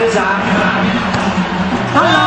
นะครั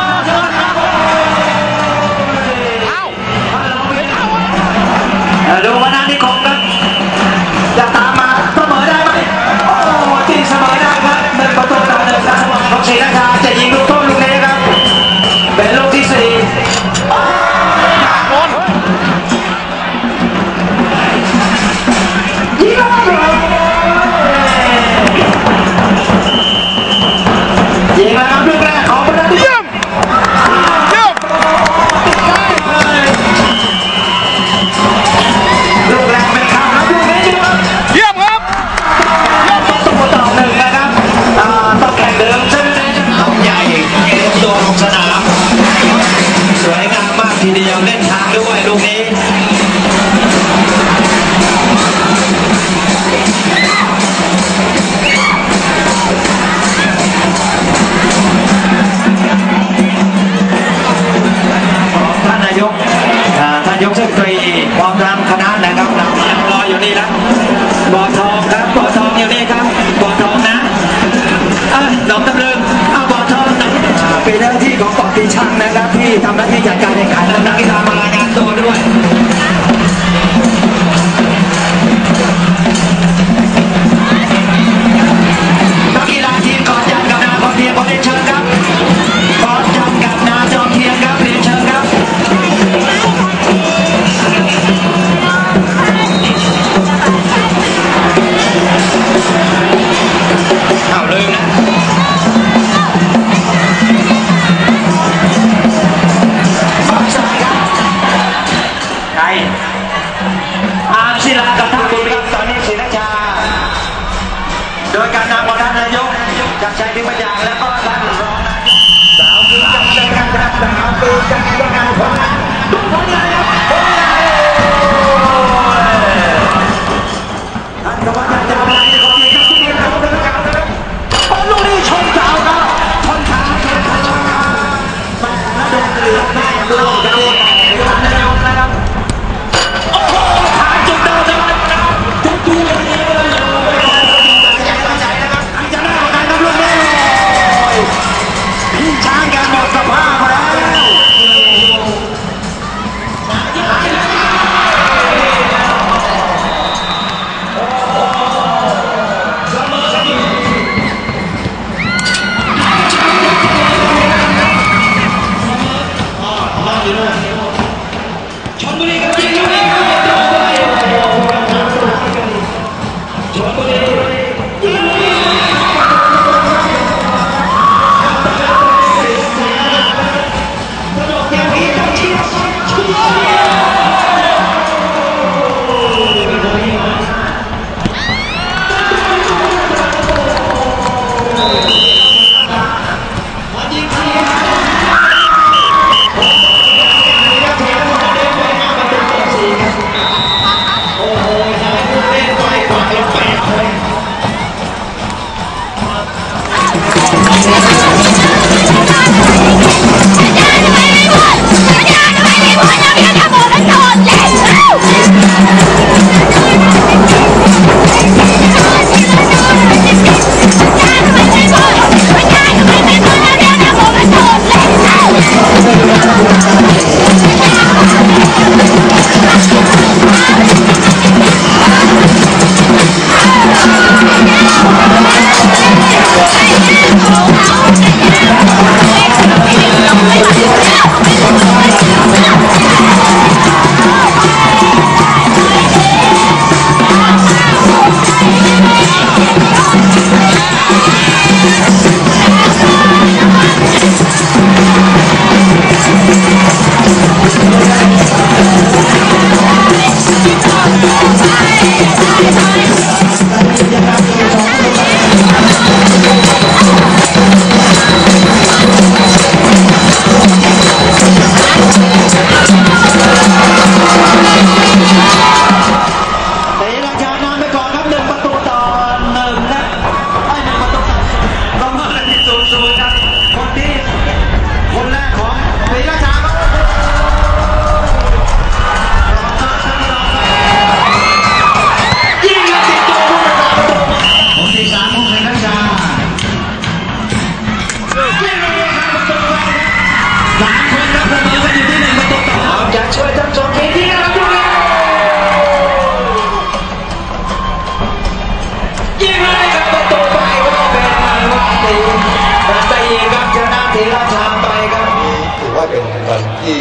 วันที่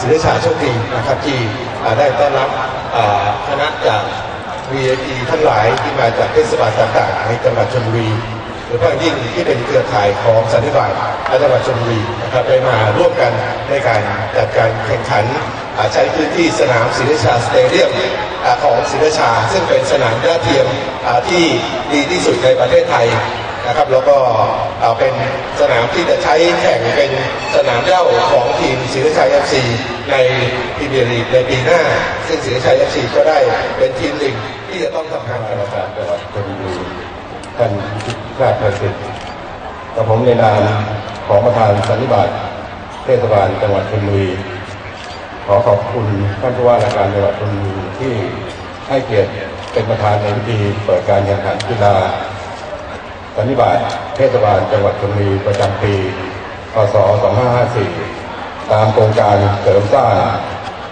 ศิริชาโชคดีนะครับที่ได้ต้อนรับคณะจาก VIP ทั้งหลายที่มาจากเทศบาลต่างๆในจังหวัดชลบุรีโดยเฉพาะยิ่งที่เป็นเครือข่ายของสันติบาลจังหวัดชลบุรีนะครับได้มาร่วมกันในการจัดการแข่งขันใช้พื้นที่สนามศิริชาสเตเดียมของศิริชา ซึ่งเป็นสนามหญ้าเทียมที่ดีที่สุดในประเทศไทย นะครับ แล้วก็เป็นสนามที่จะใช้แข่งเป็นสนามเหย้าของทีมศรีราชาเอฟซีในพรีเมียร์ลีกในปีหน้า ซึ่งศรีราชาเอฟซีก็ได้เป็นทีมหนึ่งที่จะต้องทำงานการการจังหวัดชลบุรีท่านราชประสิทธิ์กับผมในนามของประธานสันนิบาตเทศบาลจังหวัดชลบุรีขอขอบคุณท่านผู้ว่าราชการจังหวัดชลบุรีที่ให้เกียรติเป็นประธานในพิธีเปิดการแข่งขันกีฬา สันนิบาตเทศบาลจังหวัดชลบุรีประจำปี พศ 2554 ตามโครงการเสริมสร้าง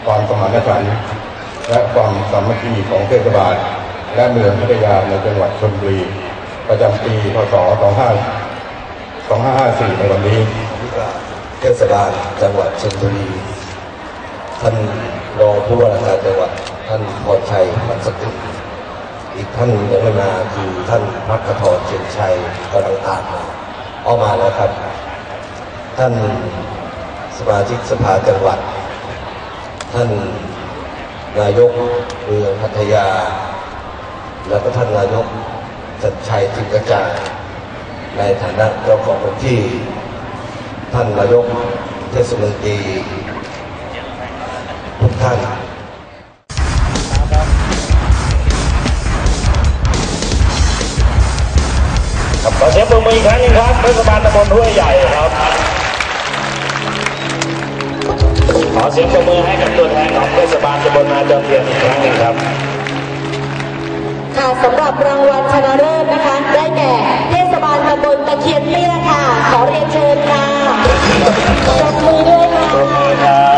ความสมานฉันท์และความสามัคคีของเทศบาล และเมืองพัทยาในจังหวัดชลบุรี ประจำปี พศ 25 2554 ในวันนี้ เทศบาลจังหวัดชลบุรี ท่านรองผู้ว่าราชการจังหวัดท่านพรชัยมันสกุล อีกท่านยังไม่มาคือท่านพักธรเชียนชัยกำลังตามมาออกมาแล้วครับ ท่านสมาชิกสภาจังหวัด ท่านนายกเมืองพัทยา แล้วก็ท่านนายกจัดชัยจิงกระจายในฐานะเจ้าของพื้นที่ ท่านนายกเทศมนตรีทุกท่าน สียงปรบมืออีกครั้งนึงครับเทศบาลตำบลห้วยใหญ่ครับขอเสียงปรบมือให้กับตัวแทนของเทศบาลตำบลนาจอมเทียนอีกครั้งหนึ่งครับค่ะสำหรับรางวัลชนะเลิศนะคะ ได้แก่เทศบาลตำบลตะเคียนเตี้ยค่ะ ขอเรียนเชิญค่ะปรบมือด้วยค่ะ